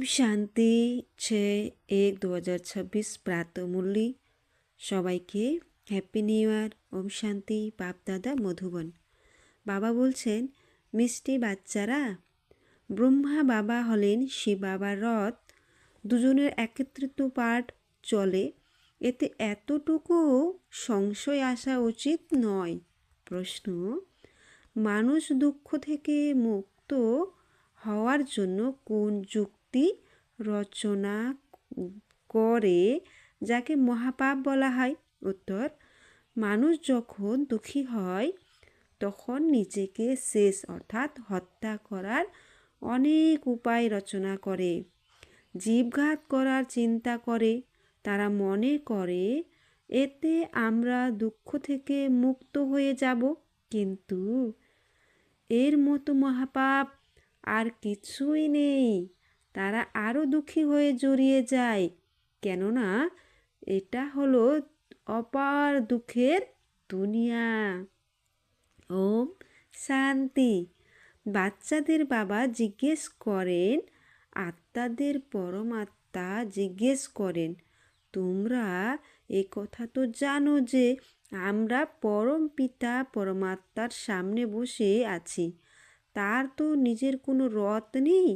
ओम শান্তি ছয় এক দু হাজার ছাব্বিশ প্রাতমূল্যী সবাইকে হ্যাপি নিউ ইয়ার ওম শান্তি বাপদাদা মধুবন বাবা বলছেন মিষ্টি বাচ্চারা ব্রহ্মা বাবা হলেন শিব বাবার রথ দুজনের একত্রিত পাঠ চলে। এতে এতটুকু সংশয় আসা উচিত নয়। প্রশ্ন, মানুষ দুঃখ থেকে মুক্ত হওয়ার জন্য কোন যুক্তি রচনা করে, যাকে মহাপাপ বলা হয়। উত্তর, মানুষ যখন দুঃখী হয়, তখন নিজেকে শেষ, অর্থাৎ হত্যা করার অনেক উপায় রচনা করে। জীবঘাত করার চিন্তা করে। তারা মনে করে, এতে আমরা দুঃখ থেকে মুক্ত হয়ে যাব। কিন্তু এর মতো মহাপাপ আর কিছুই নেই। তারা আরও দুঃখী হয়ে জড়িয়ে যায়। কেননা এটা হলো অপার দুঃখের দুনিয়া। ওম শান্তি। বাচ্চাদের বাবা জিজ্ঞেস করেন, আত্মাদের পরমাত্মা জিজ্ঞেস করেন, তোমরা এ কথা তো জানো যে আমরা পরম পিতা পরমাত্মার সামনে বসে আছি। তার তো নিজের কোনো রথ নেই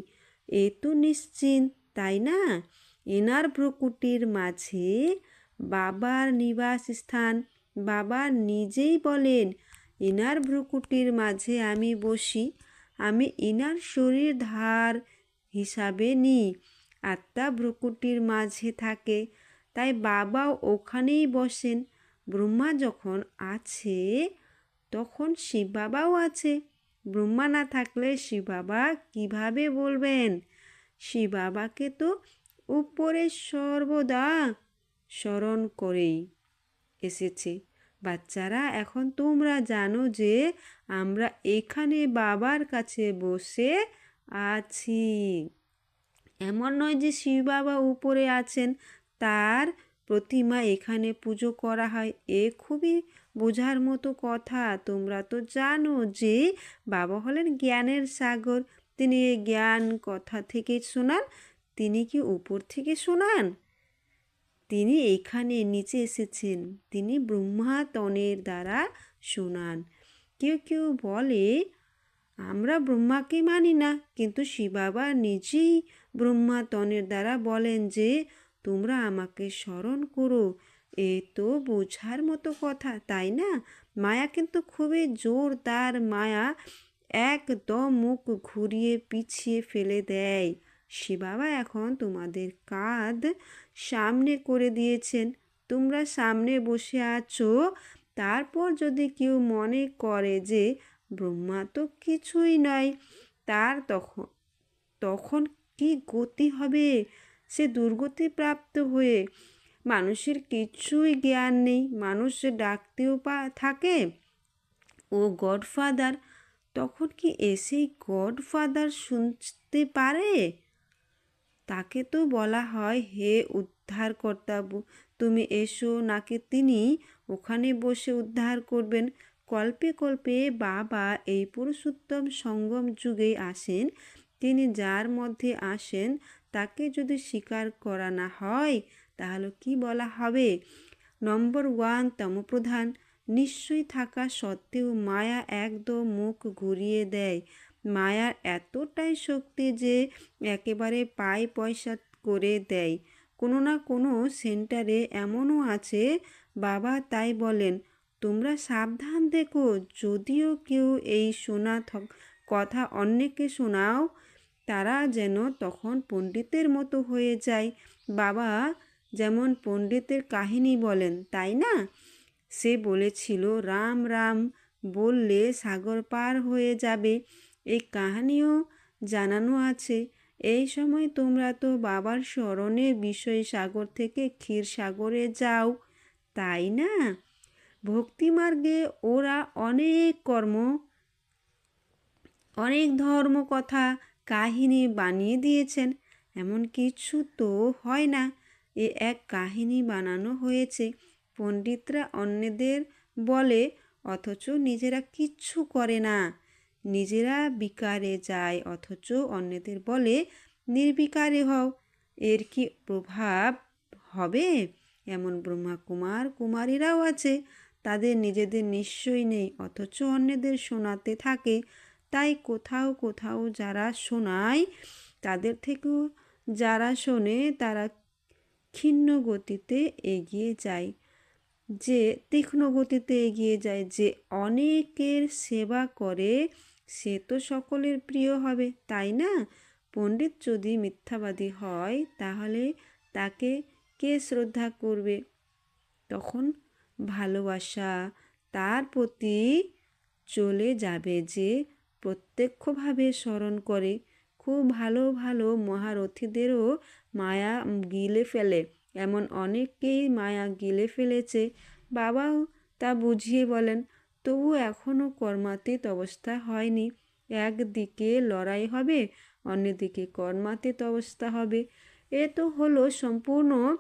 এ তো নিশ্চিন্ত তাই না? এনার ভ্রকুটির মাঝে বাবার নিবাস স্থান বাবা নিজেই বলেন ইনার ভ্রুকুটির মাঝে আমি বসি, আমি ইনার শরীর ধার হিসাবে নিই। আত্মা ভ্রুকুটির মাঝে থাকে, তাই বাবাও ওখানেই বসেন। ব্রহ্মা যখন আছে, তখন শিব বাবাও আছে। ব্রহ্মা না থাকলে শিব বাবা কীভাবে বলবেন? শিব বাবাকে তো উপরে সর্বদা স্মরণ করেই এসেছে। বাচ্চারা, এখন তোমরা জানো যে আমরা এখানে বাবার কাছে বসে আছি। এমন নয় যে শিব বাবা উপরে আছেন, তার প্রতিমা এখানে পুজো করা হয়। এ খুবই বোঝার মতো কথা। তোমরা তো জানো যে বাবা হলেন জ্ঞানের সাগর। তিনি এই জ্ঞান কথা থেকে শোনান। তিনি কি উপর থেকে শোনান? তিনি এখানে নিচে এসেছেন। তিনি ব্রহ্মাতনের দ্বারা শোনান। কেউ কেউ বলে, আমরা ব্রহ্মাকে মানি না। কিন্তু শিবাবা নিজেই ব্রহ্মাতনের দ্বারা বলেন যে, তোমরা আমাকে স্মরণ করো। এ তো বোঝার মতো কথা, তাই না? মায়া কিন্তু খুবই জোরদার মায়া। একদম মুখ ঘুরিয়ে পিছিয়ে ফেলে দেয়। শিবাবা এখন তোমাদের কাঁধ সামনে করে দিয়েছেন। তোমরা সামনে বসে আছো। তারপর যদি কেউ মনে করে যে ব্রহ্মা তো কিছুই নয়, তার তখন তখন কি গতি হবে? সে দুর্গতি প্রাপ্ত হয়ে মানুষের কিছুই জ্ঞান নেই, মানুষ ডাকতেও পা, থাকে। ও গডফাদার তখন কি এসেই গডফাদার শুনতে পারে? তাকে তো বলা হয়, হে উদ্ধারকর্তা তুমি এসো। নাকি তিনি ওখানে বসে উদ্ধার করবেন? কল্পে কল্পে বাবা এই পুরুষোত্তম সঙ্গম যুগে আসেন। তিনি যার মধ্যে আসেন, তাকে যদি স্বীকার করা না হয় তাহলে কি বলা হবে? নম্বর ওয়ান তমপ্রধান, নিশ্চয়ই থাকা সত্ত্বেও মায়া একদম মুখ ঘুরিয়ে দেয়। মায়ার এতটাই শক্তি যে একেবারে পায় পয়সা করে দেয়। কোনো না কোনো সেন্টারে এমনও আছে, বাবা তাই বলেন, তোমরা সাবধান দেখো, যদিও কেউ এই শোনা কথা অন্যকে শোনাও, তারা যেন তখন পণ্ডিতের মতো হয়ে যায়। বাবা যেমন পণ্ডিতের কাহিনী বলেন, তাই না? সে বলেছিল, রাম রাম, বললে সাগর পার হয়ে যাবে। এই কাহিনীও জানানো আছে। এই সময় তোমরা তো বাবার স্মরণে বিষয় সাগর থেকে ক্ষীর সাগরে যাও, তাই না? ভক্তিমার্গে ওরা অনেক কর্ম, অনেক ধর্ম কথা কাহিনী বানিয়ে দিয়েছেন। এমন কিছু তো হয় না। এ এক কাহিনী বানানো হয়েছে। পণ্ডিতরা অন্যদের বলে, অথচ নিজেরা কিচ্ছু করে না। নিজেরা বিকারে যায়, অথচ অন্যদের বলে, নির্বিকারে হও। এর কি প্রভাব হবে? এমন ব্রহ্মা কুমার কুমারীরাও আছে। তাদের নিজেদের নিশ্চয়ই নেই, অথচ অন্যদের শোনাতে থাকে। তাই কোথাও কোথাও যারা শোনায়, তাদের থেকেও যারা শোনে, তারা ক্ষীণ গতিতে এগিয়ে যায়, যে তীক্ষ্ণ গতিতে এগিয়ে যায়, যে অনেকের সেবা করে, সে তো সকলের প্রিয় হবে, তাই না? পণ্ডিত যদি মিথ্যাবাদী হয়, তাহলে তাকে কে শ্রদ্ধা করবে? তখন ভালোবাসা তার প্রতি চলে যাবে, যে প্রত্যক্ষভাবে স্মরণ করে। খুব ভালো ভালো মহারথীদেরও মায়া গিলে ফেলে। এমন অনেককেই মায়া গিলে ফেলেছে। বাবাও তা বুঝিয়ে বলেন, তবু এখনও কর্মাতীত অবস্থা হয়নি। একদিকে লড়াই হবে, অন্যদিকে কর্মাতীত অবস্থা হবে। এ তো হলো সম্পূর্ণ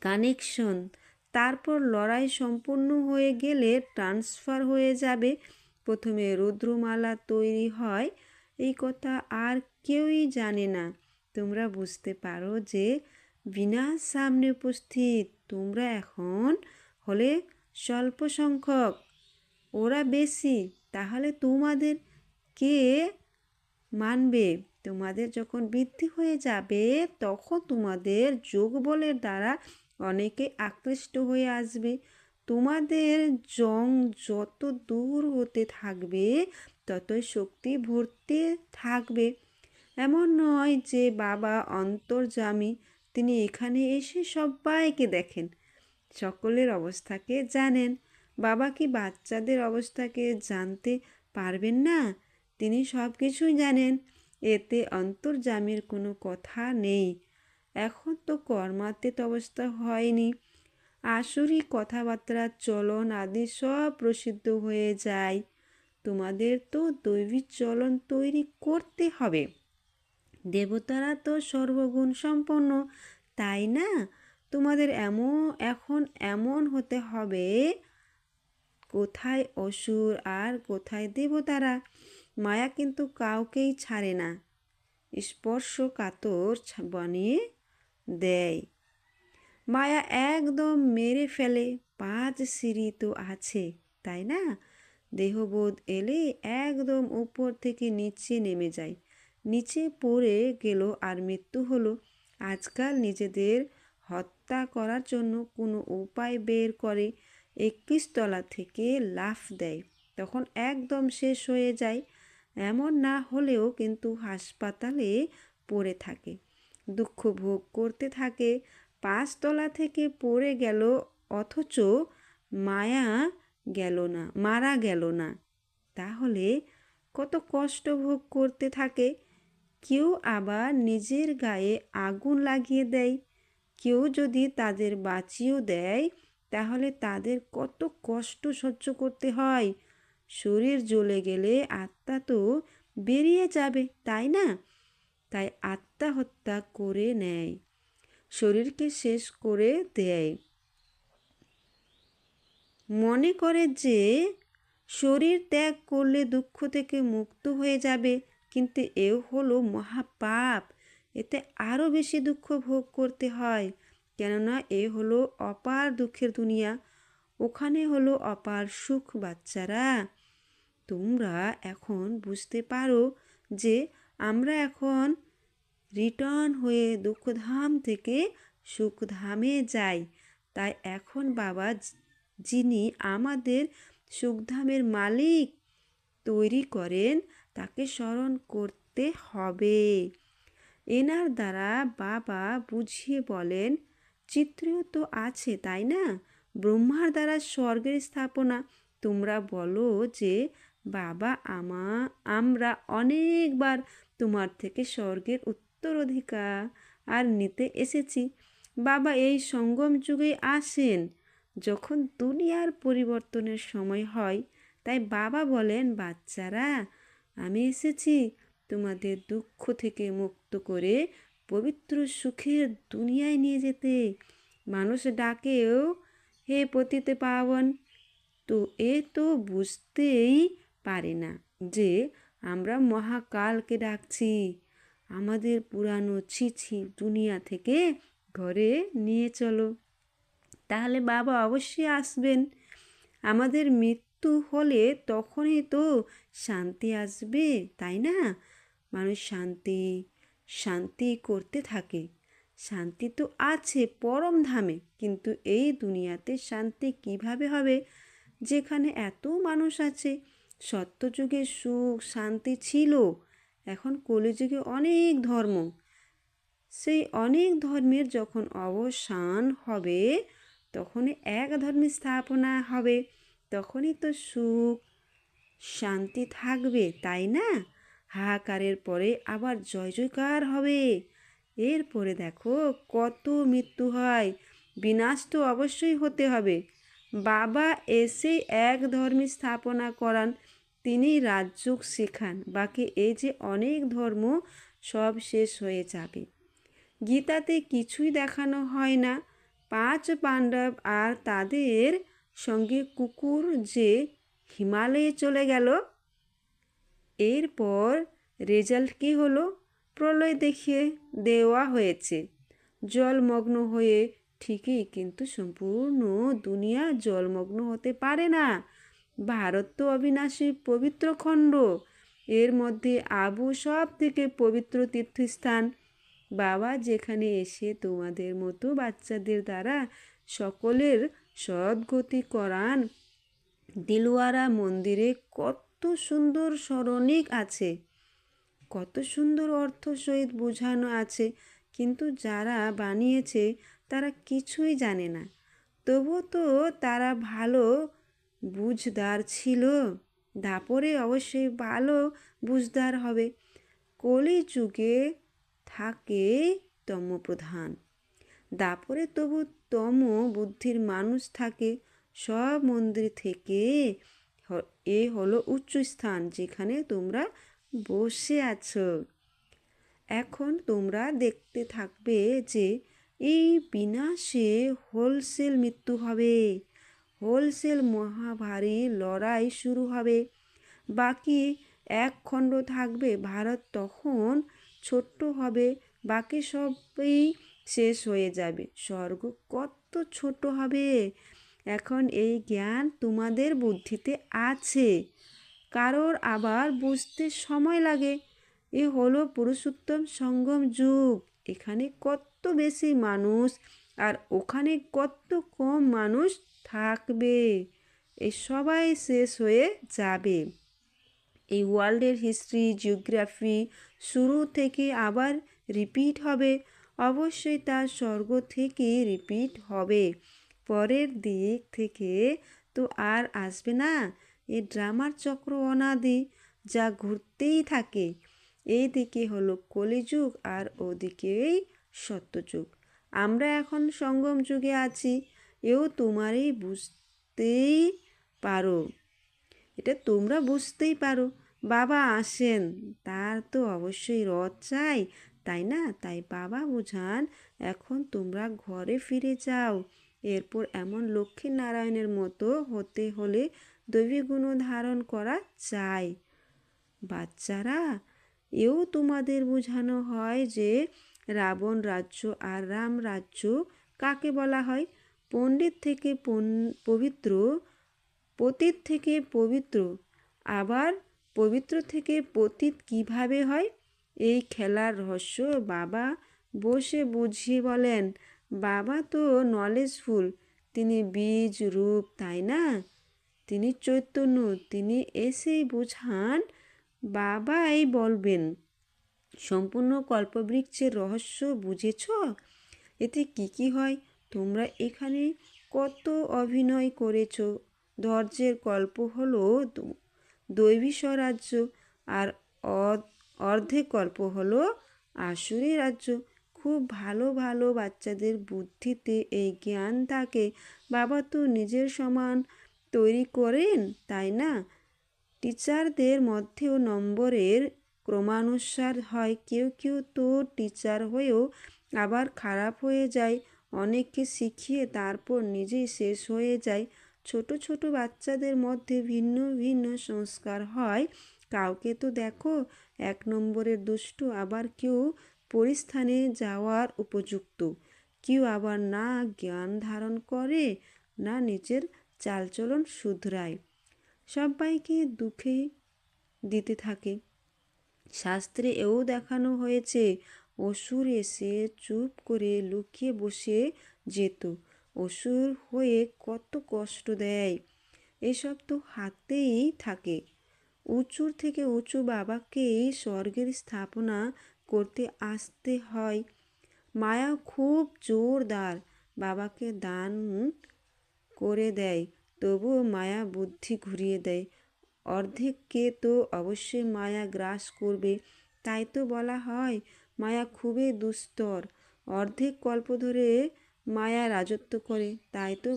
কানেকশন। তারপর লড়াই সম্পূর্ণ হয়ে গেলে ট্রান্সফার হয়ে যাবে। প্রথমে রুদ্রমালা তৈরি হয়। এই কথা আর কেউই জানে না। তোমরা বুঝতে পারো যে বিনাশ সামনে উপস্থিত। তোমরা এখন হলে স্বল্প সংখ্যক। ওরা বেশি, তাহলে তোমাদের কে মানবে? তোমাদের যখন বৃদ্ধি হয়ে যাবে, তখন তোমাদের যোগ বলের দ্বারা অনেকে আকৃষ্ট হয়ে আসবে। তোমাদের জং যত দূর হতে থাকবে, ততই শক্তি ভরতে থাকবে। এমন নয় যে বাবা অন্তর্জামী, তিনি এখানে এসে সবাইকে দেখেন। সকলের অবস্থাকে জানেন। বাবা কি বাচ্চাদের অবস্থাকে জানতে পারবেন না? তিনি সব কিছুই জানেন। এতে অন্তর্জামের কোনো কথা নেই। এখন তো কর্মাতীত অবস্থা হয়নি। আসুরি কথাবার্তা, চলন আদি সব প্রসিদ্ধ হয়ে যায়। তোমাদের তো দৈবিক চলন তৈরি করতে হবে। দেবতারা তো সর্বগুণ সম্পন্ন, তাই না? তোমাদের এমন এখন এমন হতে হবে, কোথায় অসুর আর কোথায় দেবতারা? মায়া কিন্তু কাউকেই ছাড়ে না। স্পর্শ কাতর বানিয়ে দেয়। মায়া একদম মেরে ফেলে, পাঁচ সিঁড়ি তো আছে, তাই না? দেহবোধ এলে একদম উপর থেকে নিচে নেমে যায়। নিচে পড়ে গেল আর মৃত্যু হলো। আজকাল নিজেদের হত্যা করার জন্য কোনো উপায় বের করে একত্রিশ তলা থেকে লাফ দেয়। তখন একদম শেষ হয়ে যায়। এমন না হলেও কিন্তু হাসপাতালে পড়ে থাকে। দুঃখ ভোগ করতে থাকে। পাঁচতলা থেকে পড়ে গেল অথচ মায়া গেল না, মারা গেল না। তাহলে কত কষ্ট ভোগ করতে থাকে। কেউ আবার নিজের গায়ে আগুন লাগিয়ে দেয়। কেউ যদি তাদের বাঁচিয়েও দেয়, তাহলে তাদের কত কষ্ট সহ্য করতে হয়। শরীর জ্বলে গেলে আত্মা তো বেরিয়ে যাবে, তাই না? তাই আত্মহত্যা করে নেয়, শরীরকে শেষ করে দেয়। মনে করে যে, শরীর ত্যাগ করলে দুঃখ থেকে মুক্ত হয়ে যাবে। কিন্তু এও হলো মহাপাপ। এতে আরও বেশি দুঃখ ভোগ করতে হয়। কেননা এ হলো অপার দুঃখের দুনিয়া, ওখানে হলো অপার সুখ বাচ্চারা। তোমরা এখন বুঝতে পারো যে আমরা এখন রিটার্ন হয়ে দুঃখধাম থেকে সুখধামে যাই। তাই এখন বাবা যিনি আমাদের সুখধামের মালিক, তৈরি করেন তাকে স্মরণ করতে হবে। এনার দ্বারা বাবা বুঝিয়ে বলেন চিত্রেও তো আছে, তাই না? ব্রহ্মার দ্বারা স্বর্গের স্থাপনা। তোমরা বলো যে, বাবা আমা, আমরা অনেকবার তোমার থেকে স্বর্গের উত্তরাধিকার আর নিতে এসেছি। বাবা এই সঙ্গম যুগে আসেন। যখন দুনিয়ার পরিবর্তনের সময় হয়, তাই বাবা বলেন, বাচ্চারা আমি এসেছি তোমাদের দুঃখ থেকে মুক্ত করে পবিত্র সুখের দুনিয়ায় নিয়ে যেতে। মানুষ ডাকেও হে পতিতে পাবন, তো এ তো বুঝতেই পারে না যে আমরা মহাকালকে ডাকছি। আমাদের পুরানো ছিছি দুনিয়া থেকে ঘরে নিয়ে চলো। তাহলে বাবা অবশ্যই আসবেন। আমাদের মৃত্যু হলে তখনই তো শান্তি আসবে, তাই না? মানুষ শান্তি শান্তি করতে থাকে। শান্তি তো আছে পরম ধামে, কিন্তু এই দুনিয়াতে শান্তি কীভাবে হবে? যেখানে এত মানুষ আছে, সত্যযুগে সুখ, শান্তি ছিল। এখন কলিযুগে অনেক ধর্ম। সেই অনেক ধর্মের যখন অবসান হবে তখন এক ধর্মের স্থাপনা হবে। তখনই তো সুখ, শান্তি থাকবে, তাই না? হাহাকারের পরে আবার জয় জয়কার হবে। এরপরে দেখো কত মৃত্যু হয়। বিনাশ তো অবশ্যই হতে হবে। বাবা এসে এক ধর্মী স্থাপনা করান, তিনি রাজযোগ শেখান, বাকি এই যে অনেক ধর্ম সব শেষ হয়ে যাবে। গীতাতে কিছুই দেখানো হয় না। পাঁচ পাণ্ডব আর তাদের সঙ্গে কুকুর যে হিমালয়ে চলে গেল। এরপর রেজাল্ট কী হলো? প্রলয় দেখিয়ে দেওয়া হয়েছে। জলমগ্ন হয়ে ঠিকই কিন্তু সম্পূর্ণ দুনিয়া জলমগ্ন হতে পারে না। ভারত তো অবিনাশী পবিত্র খণ্ড। এর মধ্যে আবু সব থেকে পবিত্র তীর্থস্থান। বাবা যেখানে এসে তোমাদের মতো বাচ্চাদের দ্বারা সকলের সদ্গতি করান। দিলওয়ারা মন্দিরে কত সুন্দর স্মরণিক আছে। কত সুন্দর অর্থ সহিত বোঝানো আছে। কিন্তু যারা বানিয়েছে, তারা কিছুই জানে না। তবু তো তারা ভালো বুঝদার ছিল। দাপরে অবশ্যই ভালো বুঝদার হবে। কলি যুগে থাকে তমপ্রধান। দাপরে তবু তম বুদ্ধির মানুষ থাকে। সব মন্দির থেকে এ হলো উচ্চ স্থান, যেখানে তোমরা বসে আছো। এখন তোমরা দেখতে থাকবে যে এই বিনাশে হোলসেল মৃত্যু হবে। হোলসেল মহাভারী লড়াই শুরু হবে। বাকি এক খণ্ড থাকবে, ভারত তখন ছোট্ট হবে। বাকি সবই শেষ হয়ে যাবে। স্বর্গ কত ছোট হবে। এখন এই জ্ঞান তোমাদের বুদ্ধিতে আছে। কারোর আবার বুঝতে সময় লাগে। এ হলো পুরুষোত্তম সঙ্গম যুগ। এখানে কত বেশি মানুষ আর ওখানে কত কম মানুষ থাকবে। এই সবাই শেষ হয়ে যাবে। এই ওয়ার্ল্ডের হিস্ট্রি, জিওগ্রাফি শুরু থেকে আবার রিপিট হবে। অবশ্যই তার স্বর্গ থেকে রিপিট হবে। পরের দিক থেকে তো আর আসবে না। এই ড্রামার চক্র অনাদি যা ঘুরতেই থাকে। এই দিকে হলো কলিযুগ আর ওদিকেই সত্যযুগ। আমরা এখন সঙ্গম যুগে আছি। এও তোমারই বুঝতেই পারো। এটা তোমরা বুঝতেই পারো। বাবা আসেন। তার তো অবশ্যই রথ চাই। তাই না? তাই বাবা বুঝান, এখন তোমরা ঘরে ফিরে যাও। এরপর এমন লক্ষ্মী নারায়ণের মতো হতে হলে দৈবী গুণ ধারণ করা চাই বাচ্চারা, এও তোমাদের বোঝানো হয় যে রাবণ রাজ্য আর রাম রাজ্য কাকে বলা হয়? পণ্ডিত থেকে পবিত্র, পতীত থেকে পবিত্র। আবার পবিত্র থেকে পতীত কীভাবে হয়? এই খেলার রহস্য বাবা বসে বুঝিয়ে বলেন, বাবা তো নলেজফুল তিনি বীজ, রূপ, তাই না? তিনি চৈতন্য, তিনি এসেই বোঝান, বাবাই বলবেন। সম্পূর্ণ কল্পবৃক্ষের রহস্য বুঝেছ? এতে কি কি হয়? তোমরা এখানে কত অভিনয় করেছ? ধৈর্যের গল্প হলো দৈবী স্বরাজ্য আর অর্ধেক গল্প হলো আসুরি রাজ্য। খুব ভালো ভালো বাচ্চাদের বুদ্ধিতে এই জ্ঞান থাকে। বাবা তো নিজের সমান তৈরি করেন, তাই না? টিচারদের মধ্যেও নম্বরের ক্রমানুসার হয়। কেউ কেউ তো টিচার হয়েও আবার খারাপ হয়ে যায়। অনেককে শিখিয়ে তারপর নিজেই শেষ হয়ে যায়। ছোট ছোট বাচ্চাদের মধ্যে ভিন্ন ভিন্ন সংস্কার হয়। কাউকে তো দেখো, এক নম্বরের দুষ্টু আবার কেউ পরিস্থানে যাওয়ার উপযুক্ত। কেউ আবার না জ্ঞান ধারণ করে, না নিজের চালচলন শুধরায়। সবাইকে দুঃখে দিতে থাকে। শাস্ত্রে এও দেখানো হয়েছে, অসুর এসে চুপ করে লুকিয়ে বসে যেত। অসুর হয়ে কত কষ্ট দেয়, এসব তো হাতেই থাকে। উঁচুর থেকে উঁচু বাবাকেই স্বর্গের স্থাপনা করতে আসতে হয়। মায়া খুব জোরদার বাবাকে দান করে দেয়, তবুও মায়া বুদ্ধি ঘুরিয়ে দেয়। অর্ধেককে তো অবশ্যই মায়া গ্রাস করবে, তাই তো বলা হয় মায়া খুবই দুস্তর। অর্ধেক কল্প ধরে মায়া রাজত্ব করে, তাই তো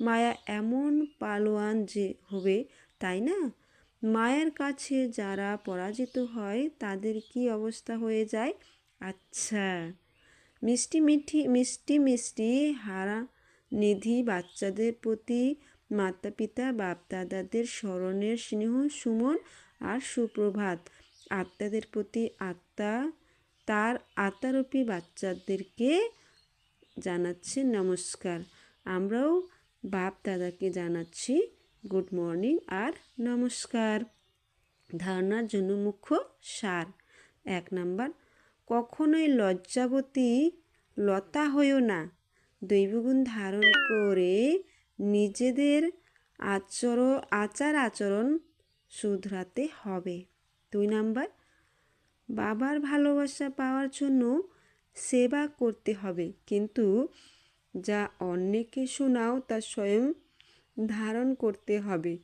মায়া এমন পালোয়ান যে হবে, তাই না? মায়ের কাছে যারা পরাজিত হয়, তাদের কি অবস্থা হয়ে যায়? আচ্ছা মিষ্টি মিঠি, মিষ্টি মিষ্টি হারা নিধি বাচ্চাদের প্রতি মাতা পিতা বাপ দাদাদের স্মরণের স্নেহ, সুমন আর সুপ্রভাত। আত্মাদের প্রতি আত্মা, তার আত্মারূপী বাচ্চাদেরকে জানাচ্ছে নমস্কার। আমরাও বাপ দাদাকে জানাচ্ছি গুড মর্নিং আর নমস্কার। ধারণার জন্য মুখ্য সার। এক নাম্বার, কখনোই লজ্জাবতী লতা হইও না। দৈবগুণ ধারণ করে নিজেদের আচরণ, আচার আচরণ শুধরাতে হবে। দুই নাম্বার, বাবার ভালোবাসা পাওয়ার জন্য সেবা করতে হবে। কিন্তু যা অন্যকে শোনাও তা স্বয়ং ধারণ করতে হবে।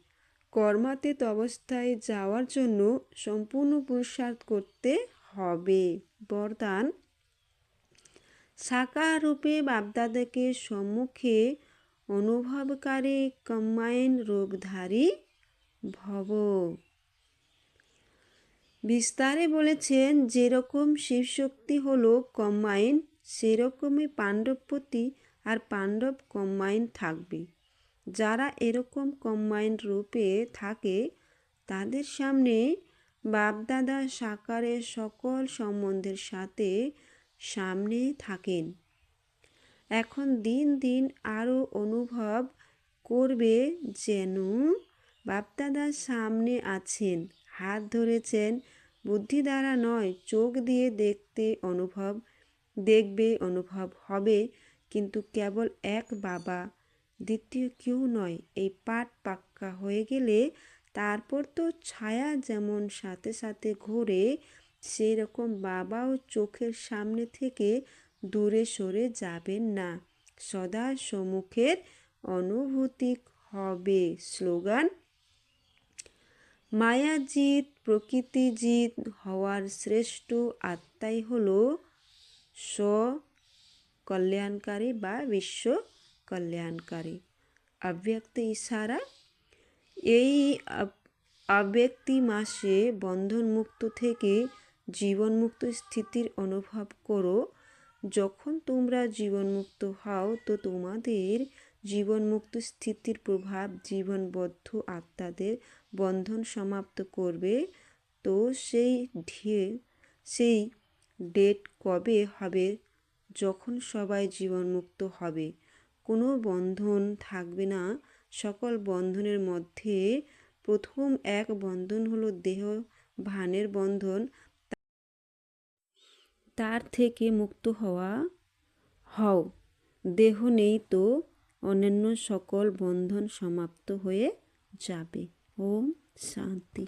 কর্মাতীত অবস্থায় যাওয়ার জন্য সম্পূর্ণ পুরুষার্থ করতে হবে। বরদান। সাকার রূপে বাপদাদাকে সম্মুখে অনুভবকারী কম্বাইন রূপধারী ভব। বিস্তারে বলেছেন, যেরকম শিবশক্তি হল কম্বাইন, সেরকমই পাণ্ডবপতি আর পাণ্ডব কম্বাইন থাকবে। যারা এরকম কম্বাইন রূপে থাকে, তাদের সামনে বাপদাদা সাকারের সকল সম্বন্ধের সাথে সামনে থাকেন। এখন দিন দিন আরও অনুভব করবে যেন বাপদাদা সামনে আছেন, হাত ধরেছেন, বুদ্ধি দ্বারা নয়, চোখ দিয়ে দেখতে অনুভব, দেখবে অনুভব হবে, কিন্তু কেবল এক বাবা দ্বিতীয় কেউ নয়। এই পাট পাক্কা হয়ে গেলে তারপর তো ছায়া যেমন সাথে সাথে ঘোরে, সেরকম বাবাও চোখের সামনে থেকে দূরে সরে যাবেন না। সদা সম্মুখের অনুভূতি হবে। স্লোগান, মায়াজিৎ, প্রকৃতিজিৎ হওয়ার শ্রেষ্ঠ আত্মাই হল স্ব কল্যাণকারী বা বিশ্ব কল্যাণকারী অব্যক্ত ইশারা এই অব্যক্তি মাসে বন্ধনমুক্ত থেকে জীবনমুক্ত স্থিতির অনুভব করো যখন তোমরা জীবনমুক্ত হও তো তোমাদের জীবনমুক্ত স্থিতির প্রভাব জীবনবদ্ধ আত্মাদের বন্ধন সমাপ্ত করবে তো সেই ঢে সেই ডেট কবে হবে যখন সবাই জীবনমুক্ত হবে কোনো বন্ধন থাকবে না। সকল বন্ধনের মধ্যে প্রথম এক বন্ধন হলো দেহ ভানের বন্ধন। তার থেকে মুক্ত হওয়া, হও, দেহ নেই তো, অন্যান্য সকল বন্ধন সমাপ্ত হয়ে যাবে। ওম শান্তি।